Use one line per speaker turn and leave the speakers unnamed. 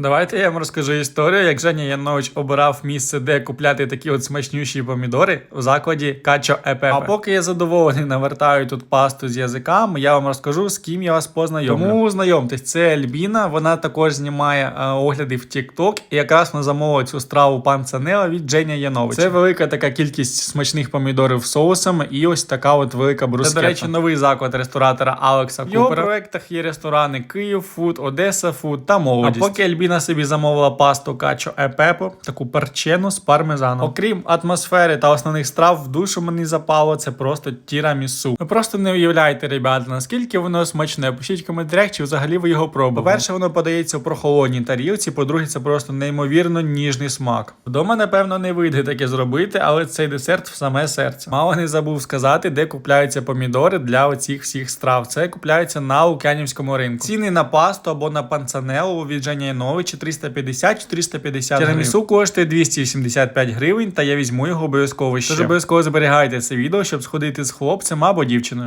Давайте я вам розкажу історію, як Женя Янович обирав місце, де купляти такі от смачнющі помідори у закладі Качо Епепе. А поки я задоволений навертаю тут пасту з язиками, я вам розкажу, з ким я вас познайомлю. Тому знайомтесь, це Альбіна, вона також знімає е, огляди в TikTok, і якраз вона замовила цю страву пан Цанела від Женя Яновича. Це велика така кількість смачних помідорів з соусом і ось така от велика брускета. Це, до речі, новий заклад ресторатора Алекса Купера. В його проектах є ресторани Київ Фуд, Одеса Фуд та молодість. А поки Альбіна собі замовила пасту качо епепо, таку перчену з пармезаном. Окрім атмосфери та основних страв, в душу мені запало це просто тірамісу. Ви просто не уявляєте, ребята, наскільки воно смачне. Пишіть коментарях, чи взагалі ви його пробували. По-перше, воно подається в прохолодній тарілці. По-друге, це просто неймовірно ніжний смак. Вдома, напевно, не вийде таке зробити, але цей десерт в саме серце. Мало не забув сказати, де купляються помідори для оцих всіх страв. Це купляється на Лук'янівському ринку. Ціни на пасту або на панцанелу від Женя Яновича 350-450 Тірамісу коштує 285 гривень, та я візьму його обов'язково ще. Тож обов'язково зберігайте це відео, щоб сходити з хлопцем або дівчиною.